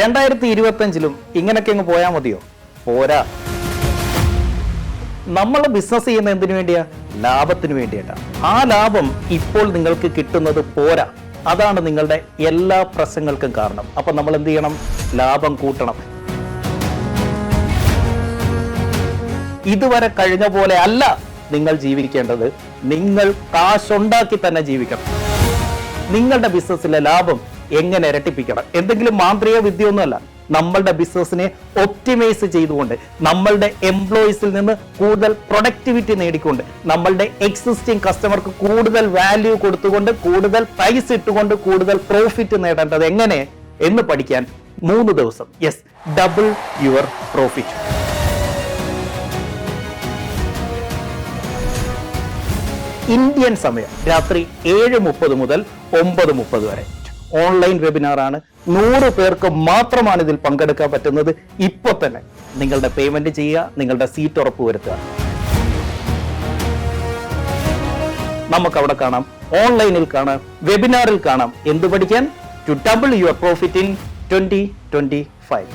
രണ്ടായിരത്തി ഇരുപത്തഞ്ചിലും ഇങ്ങനൊക്കെ അങ്ങ് പോയാൽ മതിയോ? പോരാ. നമ്മൾ ബിസിനസ് ചെയ്യുന്ന എന്തിനു വേണ്ടിയാ? ലാഭത്തിന് വേണ്ടിയിട്ടാണ് ആ ലാഭം ഇപ്പോൾ നിങ്ങൾക്ക് കിട്ടുന്നത് പോരാ. അതാണ് നിങ്ങളുടെ എല്ലാ പ്രശ്നങ്ങൾക്കും കാരണം. അപ്പൊ നമ്മൾ എന്ത് ചെയ്യണം? ലാഭം കൂട്ടണം. ഇതുവരെ കഴിഞ്ഞ പോലെ അല്ല നിങ്ങൾ ജീവിക്കേണ്ടത്. നിങ്ങൾ കാശുണ്ടാക്കി തന്നെ ജീവിക്കണം. നിങ്ങളുടെ ബിസിനസ്സിലെ ലാഭം എങ്ങനെ ഇരട്ടിപ്പിക്കണം? എന്തെങ്കിലും മാന്ത്രിക വിദ്യ ഒന്നുമല്ല നമ്മളുടെ ബിസിനസ്സിനെ ഒപ്റ്റിമൈസ് ചെയ്തുകൊണ്ട് നമ്മളുടെ എംപ്ലോയീസിൽ നിന്ന് കൂടുതൽ പ്രൊഡക്ടിവിറ്റി നേടിക്കൊണ്ട് നമ്മളുടെ എക്സിസ്റ്റിംഗ് കസ്റ്റമർക്ക് കൂടുതൽ വാല്യൂ കൊടുത്തുകൊണ്ട് കൂടുതൽ പ്രൈസ് ഇട്ടുകൊണ്ട് കൂടുതൽ പ്രോഫിറ്റ് നേടേണ്ടത് എങ്ങനെ എന്ന് പഠിക്കാൻ മൂന്ന് ദിവസം. Yes double your profit Indian സമയം രാത്രി ഏഴ് മുപ്പത് മുതൽ ഒമ്പത് മുപ്പത് വരെ. ഓൺലൈൻ വെബിനാർ ആണ് നൂറ് പേർക്ക് മാത്രമാണ് ഇതിൽ പങ്കെടുക്കാൻ പറ്റുന്നത്. ഇപ്പൊ തന്നെ നിങ്ങളുടെ പേയ്മെന്റ് ചെയ്യുക നിങ്ങളുടെ സീറ്റ് ഉറപ്പുവരുത്തുക നമുക്ക് അവിടെ കാണാം. ഓൺലൈനിൽ കാണാം വെബിനാറിൽ കാണാം. എന്ത് പഠിക്കാൻ? To double your profit in twenty twenty five